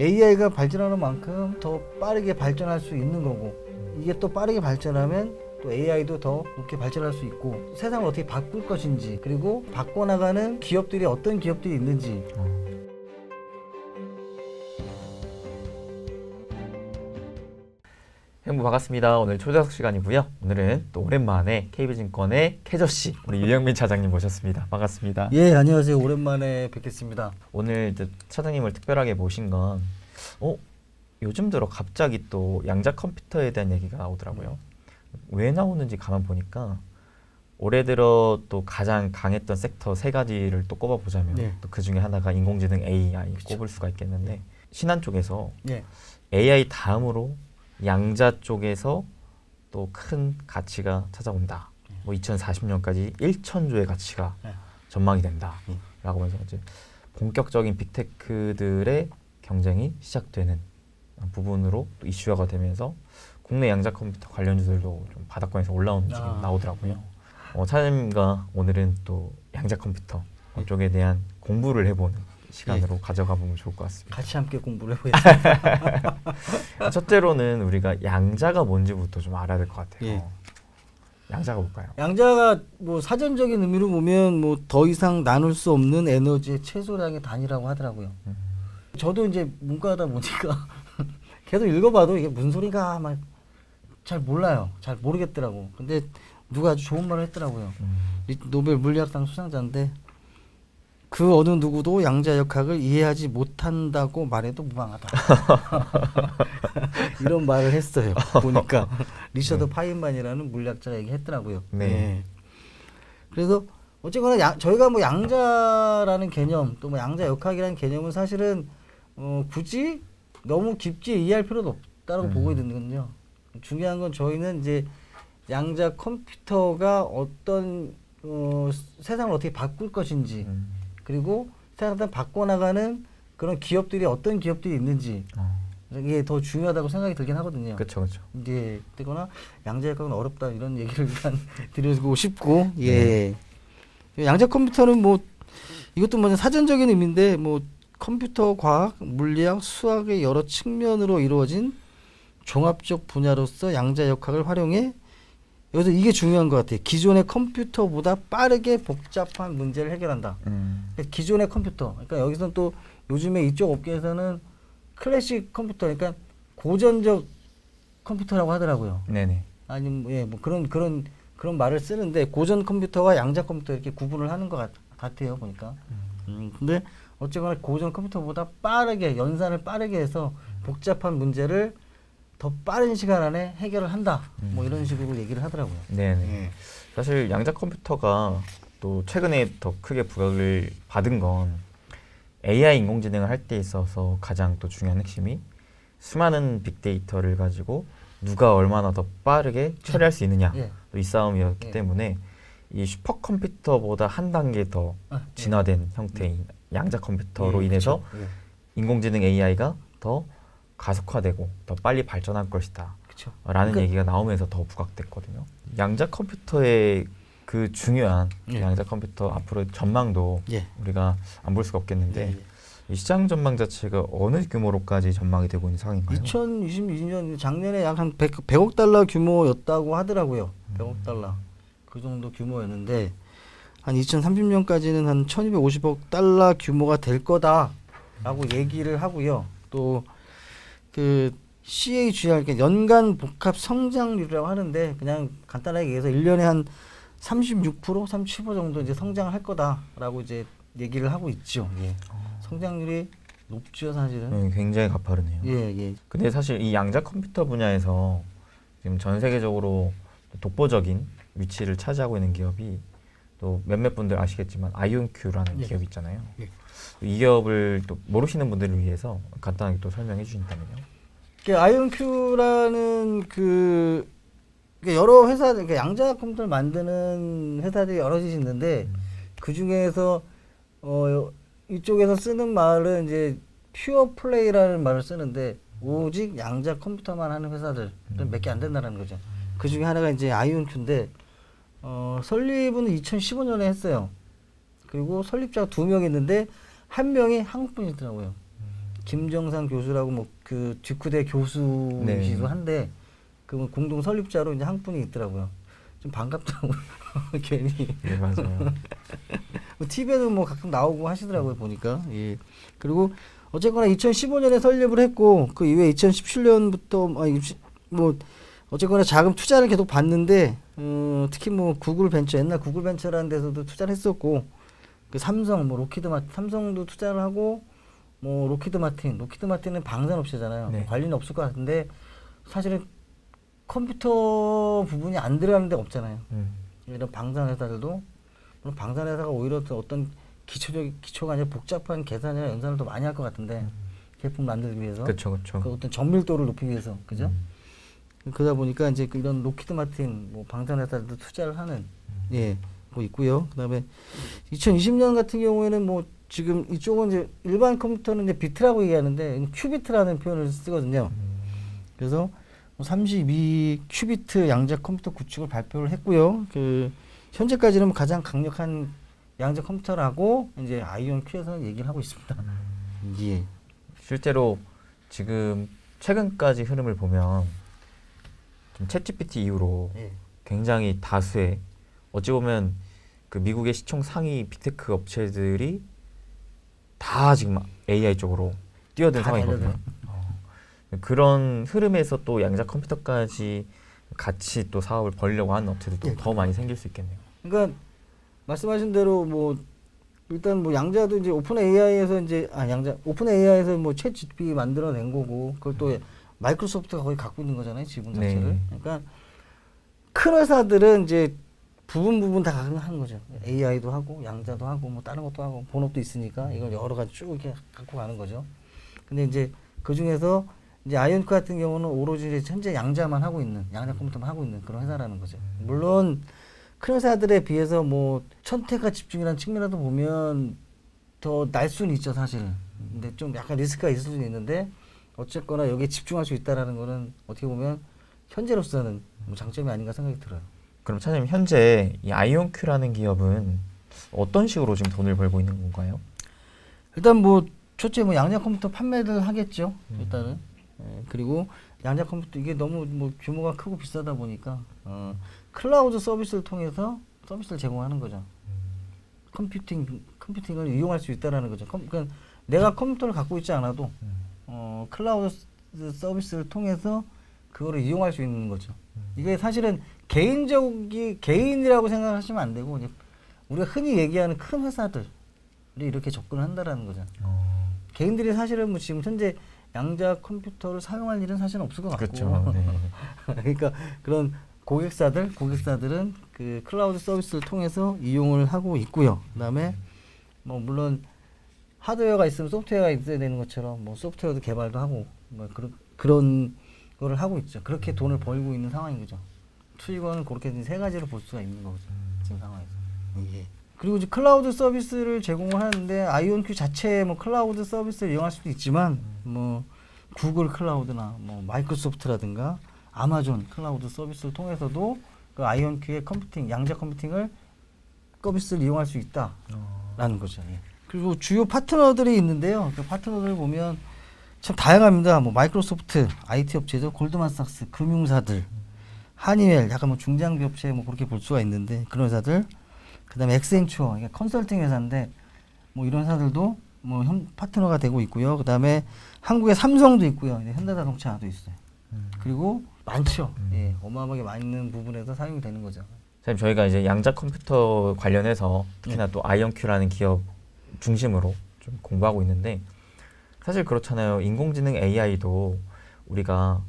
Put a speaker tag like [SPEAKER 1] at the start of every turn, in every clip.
[SPEAKER 1] AI가 발전하는 만큼 더 빠르게 발전할 수 있는 거고 이게 또 빠르게 발전하면 또 AI도 더 높게 발전할 수 있고 세상을 어떻게 바꿀 것인지 그리고 바꿔나가는 기업들이 어떤 기업들이 있는지
[SPEAKER 2] 행부 반갑습니다. 오늘 초대석 시간이고요. 오늘은 또 오랜만에 KB증권의 캐저 씨, 우리 유영민 차장님 모셨습니다. 반갑습니다.
[SPEAKER 1] 예 안녕하세요 오랜만에 뵙겠습니다
[SPEAKER 2] 오늘 이제 차장님을 특별하게 모신 건, 어, 요즘 들어 갑자기 또 양자 컴퓨터에 대한 얘기가 나오더라고요. 왜 나오는지 가만 보니까 올해 들어 또 가장 강했던 섹터 세 가지를 또 꼽아보자면
[SPEAKER 1] 네.
[SPEAKER 2] 또그 중에 하나가 인공지능 AI
[SPEAKER 1] 그쵸.
[SPEAKER 2] 꼽을 수가 있겠는데 신한 쪽에서
[SPEAKER 1] 예
[SPEAKER 2] AI 다음으로 양자 쪽에서 또 큰 가치가 찾아온다. 뭐 2040년까지 1천조의 가치가
[SPEAKER 1] 네.
[SPEAKER 2] 전망이 된다.
[SPEAKER 1] 음.
[SPEAKER 2] 라고 하면서 이제 본격적인 빅테크들의 경쟁이 시작되는 부분으로 또 이슈화가 되면서 국내 양자 컴퓨터 관련주들도 좀 바닥권에서 올라오는 움직임이
[SPEAKER 1] 아.
[SPEAKER 2] 나오더라고요. 어, 차장님과 오늘은 또 양자 컴퓨터
[SPEAKER 1] 예.
[SPEAKER 2] 쪽에 대한 공부를 해보는 시간으로 가져가 보면 좋을 것 같습니다.
[SPEAKER 1] 같이 함께 공부를 해보겠습니다
[SPEAKER 2] 첫째로는 우리가 양자가 뭔지부터 좀 알아야 될 것 같아요.
[SPEAKER 1] 예.
[SPEAKER 2] 양자가 뭘까요?
[SPEAKER 1] 양자가 뭐 사전적인 의미로 보면 뭐 더 이상 나눌 수 없는 에너지의 최소량의 단위라고 하더라고요.
[SPEAKER 2] 음.
[SPEAKER 1] 저도 이제 문과다 보니까 계속 읽어봐도 이게 무슨 소리가 막 잘 몰라요. 잘 모르겠더라고. 근데 누가 아주 좋은 말을 했더라고요.
[SPEAKER 2] 음,
[SPEAKER 1] 이 노벨 물리학상 수상자인데 그 어느 누구도 양자 역학을 이해하지 못한다고 말해도 무방하다. 이런 말을 했어요. 보니까 리셔드 파인만이라는 물리학자가 얘기했더라고요.
[SPEAKER 2] 네.
[SPEAKER 1] 그래서 어쨌거나 양- 저희가 뭐 양자라는 개념 또 뭐 양자 역학이라는 개념은 사실은 어, 굳이 너무 깊게 이해할 필요도 없다고
[SPEAKER 2] 음.
[SPEAKER 1] 보고 있거든요. 중요한 건 저희는 이제 양자 컴퓨터가 어떤 어, 세상을 어떻게 바꿀 것인지
[SPEAKER 2] 음,
[SPEAKER 1] 그리고 세상을 바꿔나가는 그런 기업들이 어떤 기업들이 있는지
[SPEAKER 2] 어,
[SPEAKER 1] 이게 더 중요하다고 생각이 들긴 하거든요.
[SPEAKER 2] 그렇죠, 그렇죠.
[SPEAKER 1] 예, 되거나 양자 역학은 어렵다 이런 얘기를 일단 드리고 싶고 예. 양자 컴퓨터는 뭐 이것도 뭐 사전적인 의미인데 뭐 컴퓨터 과학, 물리학, 수학의 여러 측면으로 이루어진 종합적 분야로서 양자 역학을 활용해 여기서 이게 중요한 것 같아요. 기존의 컴퓨터보다 빠르게 복잡한 문제를 해결한다.
[SPEAKER 2] 음,
[SPEAKER 1] 그러니까 기존의 컴퓨터. 그러니까 여기서는 또 요즘에 이쪽 업계에서는 클래식 컴퓨터, 그러니까 고전적 컴퓨터라고 하더라고요.
[SPEAKER 2] 네네.
[SPEAKER 1] 아니면 예, 뭐 그런 그런 그런 말을 쓰는데 고전 컴퓨터와 양자 컴퓨터 이렇게 구분을 하는 것 같, 같아요 보니까. 음, 근데 어쨌거나 고전 컴퓨터보다 빠르게 연산을 빠르게 해서 복잡한 문제를 더 빠른 시간 안에 해결을 한다. 뭐 이런 식으로 얘기를 하더라고요.
[SPEAKER 2] 네네.
[SPEAKER 1] 예.
[SPEAKER 2] 사실 양자 컴퓨터가 또 최근에 더 크게 부각을 받은 건 AI 인공지능을 할 때 있어서 가장 또 중요한 핵심이 수많은 빅데이터를 가지고 누가 얼마나 더 빠르게 처리할 수 있느냐
[SPEAKER 1] 예.
[SPEAKER 2] 또이 싸움이었기
[SPEAKER 1] 예.
[SPEAKER 2] 때문에 이 슈퍼컴퓨터보다 한 단계 더
[SPEAKER 1] 아, 예.
[SPEAKER 2] 진화된 형태인 양자 컴퓨터로
[SPEAKER 1] 예,
[SPEAKER 2] 인해서.
[SPEAKER 1] 예.
[SPEAKER 2] 인공지능 AI가 더 가속화되고 더 빨리 발전할 것이다.
[SPEAKER 1] 그쵸.
[SPEAKER 2] 라는
[SPEAKER 1] 그러니까-
[SPEAKER 2] 얘기가 나오면서 더 부각됐거든요. 양자 컴퓨터의 그 중요한
[SPEAKER 1] 예.
[SPEAKER 2] 양자 컴퓨터 앞으로의 전망도
[SPEAKER 1] 예.
[SPEAKER 2] 우리가 안 볼 수가 없겠는데
[SPEAKER 1] 예, 예.
[SPEAKER 2] 이 시장 전망 자체가 어느 규모로까지 전망이 되고 있는 상황인가요?
[SPEAKER 1] 2022년 작년에 약 한 100, 100억 달러 규모였다고 하더라고요.
[SPEAKER 2] 음.
[SPEAKER 1] 100억 달러. 그 정도 규모였는데 한 2030년까지는 한 1250억 달러 규모가 될 거다라고 얘기를 하고요. 또 그 CAGR 그러니까 연간 복합 성장률이라고 하는데 그냥 간단하게 얘기해서 1년에 한 36%, 37% 정도 이제 성장을 할 거다라고 이제 얘기를 하고 있죠. 예. 성장률이 높죠, 사실은.
[SPEAKER 2] 네, 굉장히 가파르네요.
[SPEAKER 1] 예, 예.
[SPEAKER 2] 근데 사실 이 양자 컴퓨터 분야에서 지금 전 세계적으로 독보적인 위치를 차지하고 있는 기업이 또 몇몇 분들 아시겠지만 아이온큐라는
[SPEAKER 1] 예.
[SPEAKER 2] 기업이 있잖아요.
[SPEAKER 1] 예.
[SPEAKER 2] 이 기업을 또 모르시는 분들을 위해서 간단하게 또 설명해 주신다면요.
[SPEAKER 1] 그 아이온큐라는 그 그러니까 여러 회사 그러니까 양자 컴퓨터를 만드는 회사들이 여럿이 있는데 그 중에서 어 이쪽에서 쓰는 말은 이제 퓨어 플레이라는 말을 쓰는데 오직 양자 컴퓨터만 하는 회사들 몇개 안 된다는 거죠. 그 중에 하나가 이제 아이온큐인데 어 설립은 2015년에 했어요. 그리고 설립자가 두 명 있는데 한 명이 한국 분이더라고요. 김정상 교수라고 뭐 그 듀크대 교수이기도
[SPEAKER 2] 네.
[SPEAKER 1] 한데 그 공동 설립자로 이제 한 분이 있더라고요. 좀 반갑더라고요. 괜히
[SPEAKER 2] 네 맞아요.
[SPEAKER 1] TV에도 뭐 가끔 나오고 하시더라고요 보니까. 예. 그리고 어쨌거나 2015년에 설립을 했고 그 이후에 2017년부터 뭐 어쨌거나 자금 투자를 계속 받는데 어, 특히 뭐 구글 벤처 옛날 구글 벤처라는 데서도 투자를 했었고 그 삼성 뭐 로키드 마틴 삼성도 투자를 하고 뭐 로키드 마틴 로키드 마틴은 방산 업체잖아요.
[SPEAKER 2] 네.
[SPEAKER 1] 관리는 없을 것 같은데 사실은 컴퓨터 부분이 안 들어가는 데가 없잖아요.
[SPEAKER 2] 음.
[SPEAKER 1] 이런 방산 회사들도 물론 방산 회사가 오히려 더 어떤 기초적 기초가 아니라 복잡한 계산이나 연산을 더 많이 할 것 같은데 제품 만들기 위해서
[SPEAKER 2] 그렇죠, 그렇죠.
[SPEAKER 1] 그 어떤 정밀도를 높이기 위해서 그죠?
[SPEAKER 2] 음.
[SPEAKER 1] 그러다 보니까 이제 그 이런 로키드 마틴 뭐 방산 회사들도 투자를 하는 예, 뭐 있고요. 그다음에 2020년 같은 경우에는 뭐 지금 이쪽은 이제 일반 컴퓨터는 이제 비트라고 얘기하는데 큐비트라는 표현을 쓰거든요. 그래서 32 큐비트 양자 컴퓨터 구축을 발표를 했고요. 그 현재까지는 뭐 가장 강력한 양자 컴퓨터라고 이제 아이온 큐에서는 얘기를 하고 있습니다. 예.
[SPEAKER 2] 실제로 지금 최근까지 흐름을 보면 좀 챗GPT 이후로
[SPEAKER 1] 예.
[SPEAKER 2] 굉장히 다수의 어찌 보면 그 미국의 시총 상위 빅테크 업체들이 다 지금 AI 쪽으로 뛰어든
[SPEAKER 1] 다
[SPEAKER 2] 상황이거든요.
[SPEAKER 1] 어.
[SPEAKER 2] 그런 흐름에서 또 양자 컴퓨터까지 같이 또 사업을 벌려고 하는 업체들도
[SPEAKER 1] 예.
[SPEAKER 2] 더 많이 생길 수 있겠네요.
[SPEAKER 1] 그러니까 말씀하신 대로 뭐 일단 뭐 양자도 이제 오픈 AI에서 이제 아 양자 오픈 AI에서 뭐챗 GPT 만들어낸 거고 그걸 또 마이크로소프트가 거의 갖고 있는 거잖아요 지분
[SPEAKER 2] 네.
[SPEAKER 1] 자체를. 그러니까 큰 회사들은 이제 부분 부분 다 가능한 거죠. AI도 하고 양자도 하고 뭐 다른 것도 하고 본업도 있으니까 이걸 여러 가지 쭉 이렇게 갖고 가는 거죠. 근데 이제 그 중에서 이제 아이언크 같은 경우는 오로지 현재 양자만 하고 있는 양자 컴퓨터만 하고 있는 그런 회사라는 거죠. 물론 큰 회사들에 비해서 뭐 선택과 집중이라는 측면에서 보면 더 날 수는 있죠 사실. 근데 좀 약간 리스크가 있을 수는 있는데 어쨌거나 여기에 집중할 수 있다라는 거는 어떻게 보면 현재로서는 뭐 장점이 아닌가 생각이 들어요.
[SPEAKER 2] 그럼 차장님 현재 이 아이온큐라는 기업은 어떤 식으로 지금 돈을 벌고 있는 건가요?
[SPEAKER 1] 일단 뭐 첫째 뭐 양자 컴퓨터 판매를 하겠죠. 일단은 예, 그리고 양자 컴퓨터 이게 너무 뭐 규모가 크고 비싸다 보니까 어, 클라우드 서비스를 통해서 서비스를 제공하는 거죠. 컴퓨팅 컴퓨팅을 이용할 수 있다라는 거죠. 컴, 그러니까 내가 컴퓨터를 갖고 있지 않아도 어, 클라우드 서비스를 통해서 그거를 이용할 수 있는 거죠. 이게 사실은 개인적이 개인이라고 생각하시면 안 되고 우리가 흔히 얘기하는 큰 회사들이 이렇게 접근을 한다라는 거죠. 개인들이 사실은 뭐 지금 현재 양자 컴퓨터를 사용할 일은 사실은 없을 것 같고
[SPEAKER 2] 그렇죠. 네.
[SPEAKER 1] 그러니까 그런 고객사들 고객사들은 그 클라우드 서비스를 통해서 이용을 하고 있고요. 그다음에 뭐 물론 하드웨어가 있으면 소프트웨어가 있어야 되는 것처럼 뭐 소프트웨어도 개발도 하고 뭐 그런 그런 거를 하고 있죠. 그렇게 돈을 벌고 있는 상황인 거죠. 수익원은 그렇게 세 가지로 볼 수가 있는 거죠. 지금 상황에서. 예. 그리고 이제 클라우드 서비스를 제공을 하는데 아이온큐 자체의 뭐 클라우드 서비스를 이용할 수도 있지만 뭐 구글 클라우드나 뭐 마이크로소프트라든가 아마존 클라우드 서비스를 통해서도 그 아이온큐의 컴퓨팅 양자 컴퓨팅을 서비스를 이용할 수 있다라는 거죠. 예. 그리고 주요 파트너들이 있는데요. 그 파트너들 보면 참 다양합니다. 뭐 마이크로소프트, IT 업체죠, 골드만삭스, 금융사들, 하니웰, 약간 뭐 중장비 업체 뭐 그렇게 볼 수가 있는데 그런 회사들, 그다음에 엑센추어, 이게 컨설팅 회사인데 뭐 이런 회사들도 뭐 현, 파트너가 되고 있고요. 그다음에 한국의 삼성도 있고요, 현대자동차도 있어요. 그리고 많죠. 예, 어마어마하게 많은 부분에서 사용이 되는 거죠.
[SPEAKER 2] 선생님 저희가 이제 양자 컴퓨터 관련해서 특히나
[SPEAKER 1] 네.
[SPEAKER 2] 또 아이언큐라는 기업 중심으로 좀 공부하고 있는데 사실 그렇잖아요. 인공지능 AI도 우리가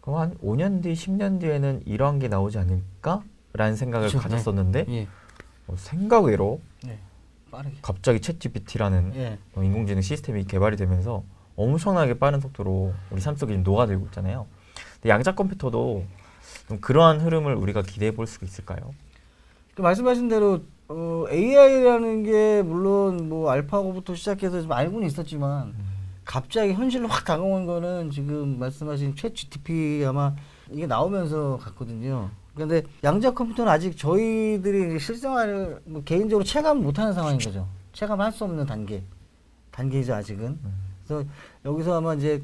[SPEAKER 2] 그럼 한 5년 뒤, 10년 뒤에는 이러한 게 나오지 않을까라는 생각을
[SPEAKER 1] 그렇죠.
[SPEAKER 2] 가졌었는데
[SPEAKER 1] 예,
[SPEAKER 2] 어, 생각외로
[SPEAKER 1] 네, 빠르게.
[SPEAKER 2] 갑자기 챗GPT라는
[SPEAKER 1] 예,
[SPEAKER 2] 어, 인공지능 시스템이 개발이 되면서 엄청나게 빠른 속도로 우리 삶 속에 지금 녹아들고 있잖아요. 근데 양자 컴퓨터도 좀 그러한 흐름을 우리가 기대해 볼 수 있을까요?
[SPEAKER 1] 그 말씀하신 대로 어, AI라는 게 물론 뭐 알파고부터 시작해서 좀 알고는 있었지만 갑자기 현실로 확 다가온 거는 지금 말씀하신 챗 GTP 아마 이게 나오면서 갔거든요. 그런데 양자 컴퓨터는 아직 저희들이 실생활을 뭐 개인적으로 체감 못하는 상황인 거죠. 체감할 수 없는 단계 단계이죠 아직은. 그래서 여기서 아마 이제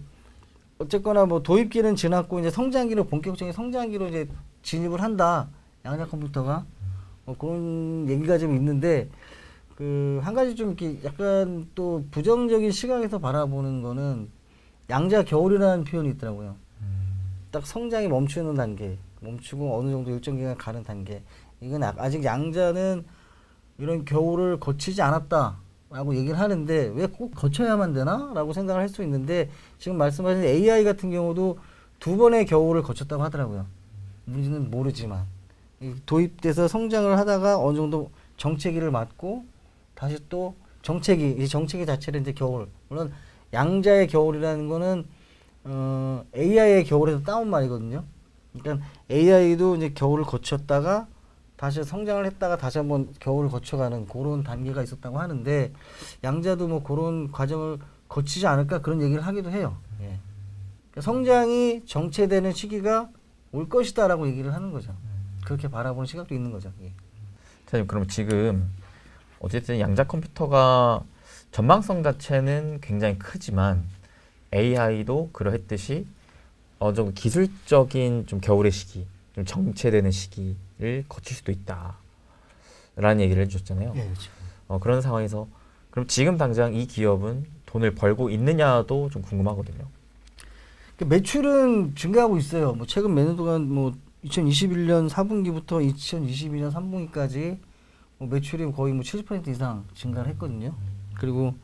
[SPEAKER 1] 어쨌거나 뭐 도입기는 지났고 이제 성장기로 본격적인 성장기로 이제 진입을 한다. 양자 컴퓨터가 뭐 그런 얘기가 좀 있는데 그 한 가지 좀 이렇게 약간 또 부정적인 시각에서 바라보는 거는 양자 겨울이라는 표현이 있더라고요. 딱 성장이 멈추는 단계, 멈추고 어느 정도 일정 기간 가는 단계. 이건 아- 아직 양자는 이런 겨울을 거치지 않았다라고 얘기를 하는데 왜 꼭 거쳐야만 되나?라고 생각을 할 수 있는데 지금 말씀하신 AI 같은 경우도 두 번의 겨울을 거쳤다고 하더라고요. 우리는 모르지만 이 도입돼서 성장을 하다가 어느 정도 정체기를 맞고 다시 또 정체기 이 정체기 자체를 이제 겨울 물론 양자의 겨울이라는 거는 어, AI의 겨울에서 따온 말이거든요. 그러니까 AI도 이제 겨울을 거쳤다가 다시 성장을 했다가 다시 한번 겨울을 거쳐가는 그런 단계가 있었다고 하는데 양자도 뭐 그런 과정을 거치지 않을까 그런 얘기를 하기도 해요. 예. 그러니까 성장이 정체되는 시기가 올 것이다라고 얘기를 하는 거죠. 그렇게 바라보는 시각도 있는 거죠. 예.
[SPEAKER 2] 사장님 그럼 지금 어쨌든 양자 컴퓨터가 전망성 자체는 굉장히 크지만 AI도 그러했듯이 어느 정도 기술적인 좀 겨울의 시기, 좀 정체되는 시기를 거칠 수도 있다라는 얘기를 해주셨잖아요.
[SPEAKER 1] 예, 그렇죠.
[SPEAKER 2] 어, 그런 상황에서 그럼 지금 당장 이 기업은 돈을 벌고 있느냐도 좀 궁금하거든요.
[SPEAKER 1] 그 매출은 증가하고 있어요. 뭐 최근 몇 년 동안 뭐 2021년 4분기부터 2022년 3분기까지 뭐 매출이 거의 뭐 70% 이상 증가를 했거든요. 그리고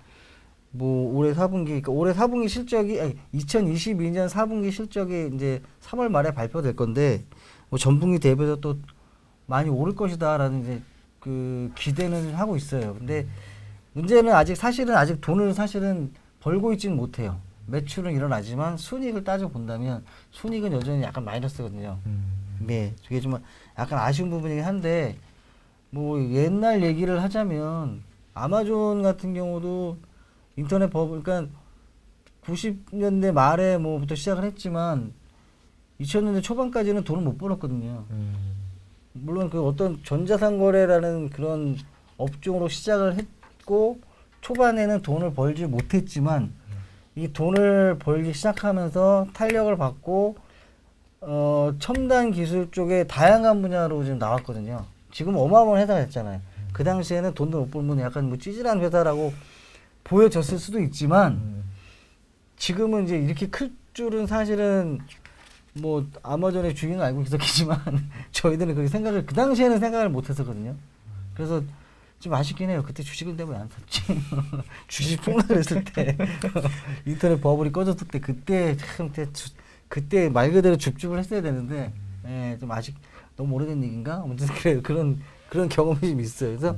[SPEAKER 1] 뭐 올해 4분기 그러니까 올해 4분기 실적이 아니 2022년 4분기 실적이 이제 3월 말에 발표될 건데 뭐 전분기 대비해서 또 많이 오를 것이다라는 이제 그 기대는 하고 있어요. 근데 문제는 아직 사실은 아직 돈을 사실은 벌고 있지는 못해요. 매출은 일어나지만 순이익을 따져 본다면 순이익은 여전히 약간 마이너스거든요. 네, 그게 좀 약간 아쉬운 부분이긴 한데 뭐 옛날 얘기를 하자면 아마존 같은 경우도 인터넷 법 그러니까 90년대 말에 뭐부터 시작을 했지만 2000년대 초반까지는 돈을 못 벌었거든요. 물론 그 어떤 전자상거래라는 그런 업종으로 시작을 했고 초반에는 돈을 벌지 못했지만 이 돈을 벌기 시작하면서 탄력을 받고 어 첨단 기술 쪽에 다양한 분야로 지금 나왔거든요. 지금 어마어마한 회사가 됐잖아요. 그 당시에는 돈도 못 벌면 약간 뭐 찌질한 회사라고 보여졌을 수도 있지만 지금은 이제 이렇게 클 줄은 사실은 뭐 아마존의 주인은 알고 있었겠지만 저희들은 그렇게 생각을 그 당시에는 생각을 못 했었거든요. 그래서 좀 아쉽긴 해요. 그때 주식을 내고 안 샀지. 주식 폭락했을 때 인터넷 버블이 꺼졌을 때 그때 참 그때, 주- 그때 말 그대로 줍줍을 했어야 되는데 예, 좀 아직 너무 오래된 얘기인가? 아무튼 그래요. 그런 그런 경험이 좀 있어요. 그래서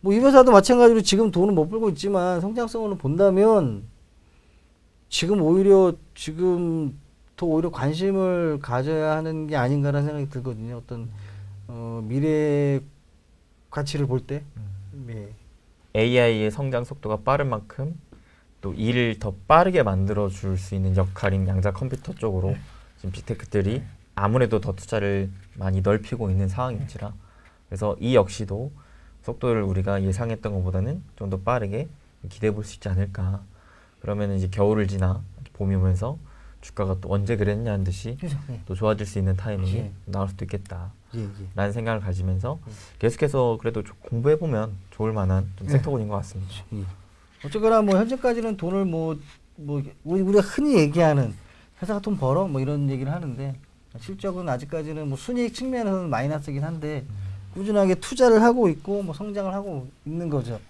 [SPEAKER 1] 뭐 이 회사도 마찬가지로 지금 돈은 못 벌고 있지만 성장성으로 본다면 지금 오히려 지금 더 오히려 관심을 가져야 하는 게 아닌가라는 생각이 들거든요. 어떤 어, 미래 가치를 볼 때. 네.
[SPEAKER 2] AI의 성장 속도가 빠른 만큼 또 일을 더 빠르게 만들어 줄 수 있는 역할인 양자 컴퓨터 쪽으로 지금 빅테크들이 아무래도 더 투자를 많이 넓히고 있는 상황인지라 그래서 이 역시도 속도를 우리가 예상했던 것보다는 좀 더 빠르게 기대해 볼 수 있지 않을까 그러면 이제 겨울을 지나 봄이 오면서 주가가 또 언제 그랬냐는 듯이
[SPEAKER 1] 그죠? 네.
[SPEAKER 2] 또 좋아질 수 있는 타이밍이
[SPEAKER 1] 예.
[SPEAKER 2] 나올 수도 있겠다
[SPEAKER 1] 예, 예.
[SPEAKER 2] 라는 생각을 가지면서
[SPEAKER 1] 음.
[SPEAKER 2] 계속해서 그래도 좀 공부해 보면 좋을 만한 좀
[SPEAKER 1] 네.
[SPEAKER 2] 섹터군인 것 같습니다.
[SPEAKER 1] 예. 어쨌거나 뭐 현재까지는 돈을 뭐, 뭐 우리 우리가 흔히 얘기하는 회사가 돈 벌어 뭐 이런 얘기를 하는데 실적은 아직까지는 뭐 순이익 측면에서는 마이너스긴 한데 꾸준하게 투자를 하고 있고 뭐 성장을 하고 있는 거죠.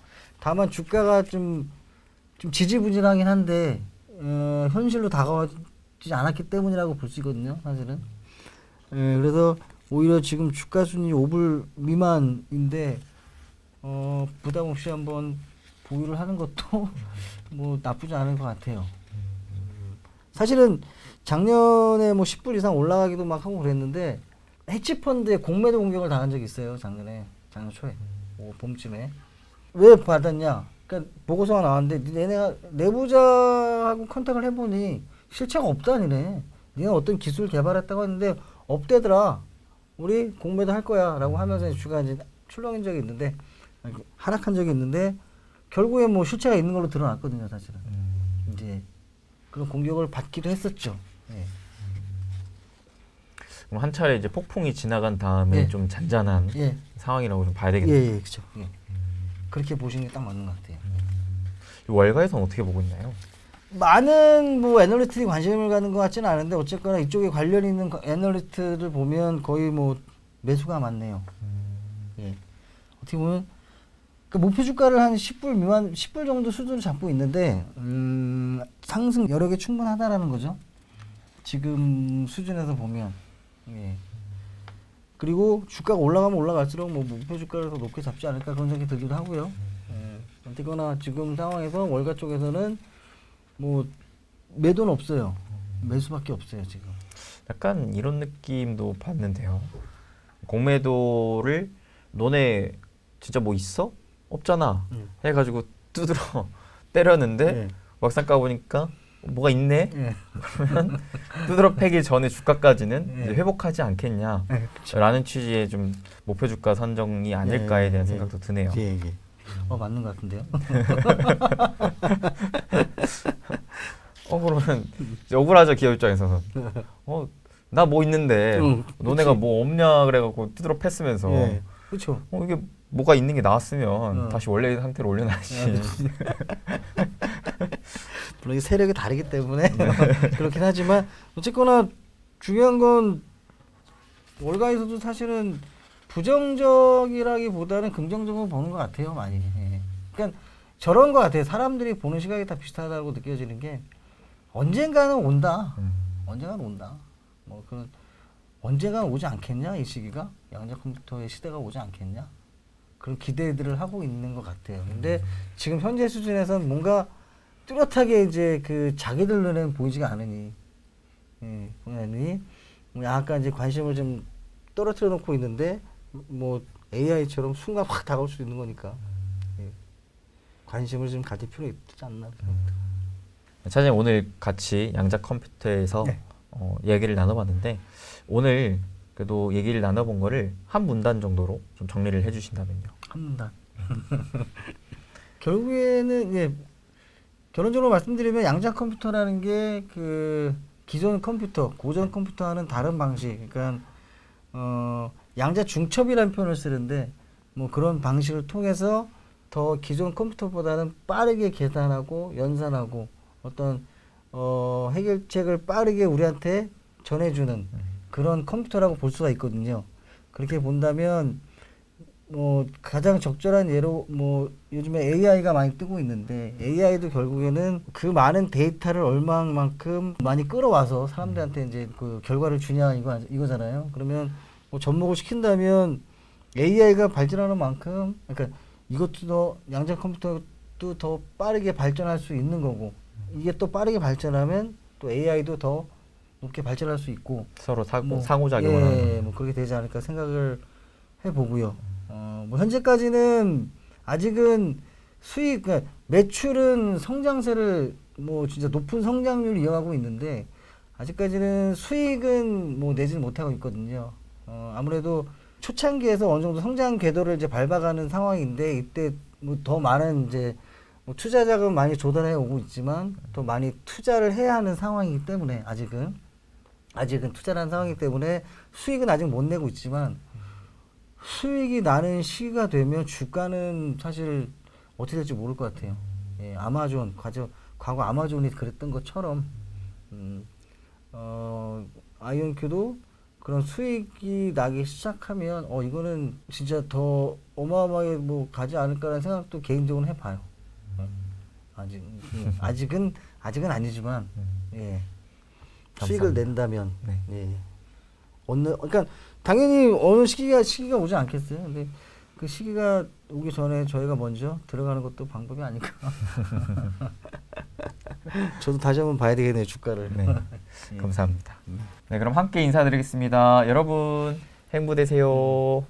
[SPEAKER 1] 다만 주가가 좀 좀 지지부진하긴 한데 어, 현실로 다가오지 않았기 때문이라고 볼 수 있거든요. 사실은. 예, 그래서 오히려 지금 주가 순위 5불 미만인데 어, 부담 없이 한번 보유를 하는 것도 뭐 나쁘지 않은 것 같아요. 사실은 작년에 뭐 10불 이상 올라가기도 막 하고 그랬는데 해치펀드에 공매도 공격을 당한 적이 있어요. 작년에 작년 초에 뭐 봄쯤에 왜 받았냐? 그러니까 보고서가 나왔는데 얘네가 내부자하고 컨택을 해보니 실체가 없다니네. 니네 어떤 기술 개발했다고 했는데 없대더라. 우리 공매도 할 거야라고 하면서 주가 이제 출렁인 적이 있는데 하락한 적이 있는데 결국에 뭐 실체가 있는 걸로 드러났거든요, 사실은. 이제 이제 그런 공격을 받기도 했었죠. 예.
[SPEAKER 2] 그럼 한 차례 이제 폭풍이 지나간 다음에
[SPEAKER 1] 예.
[SPEAKER 2] 좀 잔잔한
[SPEAKER 1] 예.
[SPEAKER 2] 상황이라고 좀 봐야
[SPEAKER 1] 예,
[SPEAKER 2] 되겠네요.
[SPEAKER 1] 예, 그렇죠. 예. 그렇게 보시는 게 딱 맞는 것 같아요.
[SPEAKER 2] 월가에서는 어떻게 보고 있나요?
[SPEAKER 1] 많은 뭐 애널리스트들이 관심을 갖는 것 같지는 않은데 어쨌거나 이쪽에 관련 있는 거- 애널리스트를 보면 거의 뭐 매수가 많네요. 예. 어떻게 보면 그 목표 주가를 한 10불 미만, 10불 정도 수준을 잡고 있는데 음, 상승 여력이 충분하다라는 거죠. 지금 수준에서 보면. 예. 그리고 주가가 올라가면 올라갈수록 뭐 목표 주가를 더 높게 잡지 않을까 그런 생각이 들기도 하고요. 예. 어쨌거나 지금 상황에서 월가 쪽에서는 뭐 매도는 없어요. 매수밖에 없어요 지금.
[SPEAKER 2] 약간 이런 느낌도 봤는데요. 공매도를 너네 진짜 뭐 있어? 없잖아.
[SPEAKER 1] 음.
[SPEAKER 2] 해가지고 두드러 때렸는데
[SPEAKER 1] 예.
[SPEAKER 2] 막상 까보니까 뭐가 있네.
[SPEAKER 1] 예.
[SPEAKER 2] 그러면 두드러 패기 전에 주가까지는
[SPEAKER 1] 예.
[SPEAKER 2] 이제 회복하지 않겠냐.
[SPEAKER 1] 예, 그쵸.
[SPEAKER 2] 라는 취지의 좀 목표 주가 선정이 아닐까에
[SPEAKER 1] 예,
[SPEAKER 2] 대한
[SPEAKER 1] 예.
[SPEAKER 2] 생각도 드네요.
[SPEAKER 1] 예, 예. 어 맞는 것 같은데요.
[SPEAKER 2] 어 그러면 억울하죠 기업 입장에서는. 어 나 뭐 있는데
[SPEAKER 1] 응,
[SPEAKER 2] 너네가. 뭐 없냐 그래갖고 두드러 팼으면서
[SPEAKER 1] 예. 그렇죠.
[SPEAKER 2] 어 이게 뭐가 있는 게 나왔으면
[SPEAKER 1] 어.
[SPEAKER 2] 다시 원래 상태로 올려놔야지.
[SPEAKER 1] 물론 이 세력이 다르기 때문에 그렇긴 하지만 어쨌거나 중요한 건 월가에서도 사실은 부정적이라기보다는 긍정적으로 보는 것 같아요 많이. 예. 그러니까 저런 것 같아요. 사람들이 보는 시각이 다 비슷하다고 느껴지는 게 언젠가는 온다.
[SPEAKER 2] 음.
[SPEAKER 1] 언젠가는 온다. 뭐 그런 언젠가 오지 않겠냐 이 시기가 양자 컴퓨터의 시대가 오지 않겠냐 그런 기대들을 하고 있는 것 같아요. 근데 지금 현재 수준에서는 뭔가 뚜렷하게 이제 그 자기들 눈에는 보이지가 않으니 예, 보니 뭐 약간 이제 관심을 좀 떨어뜨려 놓고 있는데 뭐 AI처럼 순간 확 다가올 수 있는 거니까 예. 관심을 좀 가질 필요 있지 않나 생각합니다.
[SPEAKER 2] 차장님 오늘 같이 양자 컴퓨터에서
[SPEAKER 1] 네.
[SPEAKER 2] 어, 얘기를 나눠봤는데 오늘 그래도 얘기를 나눠본 거를 한 문단 정도로 좀 정리를 해주신다면요.
[SPEAKER 1] 한 문단. 결국에는 예 결론적으로 말씀드리면 양자 컴퓨터라는 게 그 기존 컴퓨터, 고전 컴퓨터와는 다른 방식. 그러니까 어 양자 중첩이라는 표현을 쓰는데 뭐 그런 방식을 통해서 더 기존 컴퓨터보다는 빠르게 계산하고 연산하고 어떤 어 해결책을 빠르게 우리한테 전해주는 그런 컴퓨터라고 볼 수가 있거든요. 그렇게 본다면 뭐 가장 적절한 예로 뭐 요즘에 AI가 많이 뜨고 있는데 AI도 결국에는 그 많은 데이터를 얼마만큼 많이 끌어와서 사람들한테 이제 그 결과를 주냐 이거 이거잖아요. 그러면 뭐 접목을 시킨다면 AI가 발전하는 만큼 그러니까 이것도 더 양자 컴퓨터도 더 빠르게 발전할 수 있는 거고 이게 또 빠르게 발전하면 또 AI도 더 높게 발전할 수 있고
[SPEAKER 2] 서로 사,
[SPEAKER 1] 뭐,
[SPEAKER 2] 상호작용을
[SPEAKER 1] 예,
[SPEAKER 2] 하는.
[SPEAKER 1] 뭐 그렇게 되지 않을까 생각을 해보고요. 어, 뭐 현재까지는 아직은 수익, 그러니까 매출은 성장세를 뭐 진짜 높은 성장률을 이어가고 있는데 아직까지는 수익은 뭐 내지는 못하고 있거든요. 어, 아무래도 초창기에서 어느 정도 성장 궤도를 이제 밟아가는 상황인데 이때 뭐 더 많은 이제 뭐 투자 자금 많이 조달해 오고 있지만 또 많이 투자를 해야 하는 상황이기 때문에 아직은 아직은 투자라는 상황이기 때문에 수익은 아직 못 내고 있지만 수익이 나는 시기가 되면 주가는 사실 어떻게 될지 모를 것 같아요. 예, 아마존 과거 과거 아마존이 그랬던 것처럼 음, 어, 아이언큐도 그런 수익이 나기 시작하면 어 이거는 진짜 더 어마어마하게 뭐 가지 않을까라는 생각도 개인적으로 해봐요. 예. 아직 예, 아직은 아직은 아니지만 예. 수익을
[SPEAKER 2] 감사합니다.
[SPEAKER 1] 낸다면
[SPEAKER 2] 네.
[SPEAKER 1] 예. 어느 그러니까 당연히 어느 시기가 시기가 오지 않겠어요. 근데 그 시기가 오기 전에 저희가 먼저 들어가는 것도 방법이 아닐까. 저도 다시 한번 봐야 되겠네요 주가를.
[SPEAKER 2] 네.
[SPEAKER 1] 예.
[SPEAKER 2] 감사합니다. 네, 그럼 함께 인사드리겠습니다. 여러분 행복 되세요.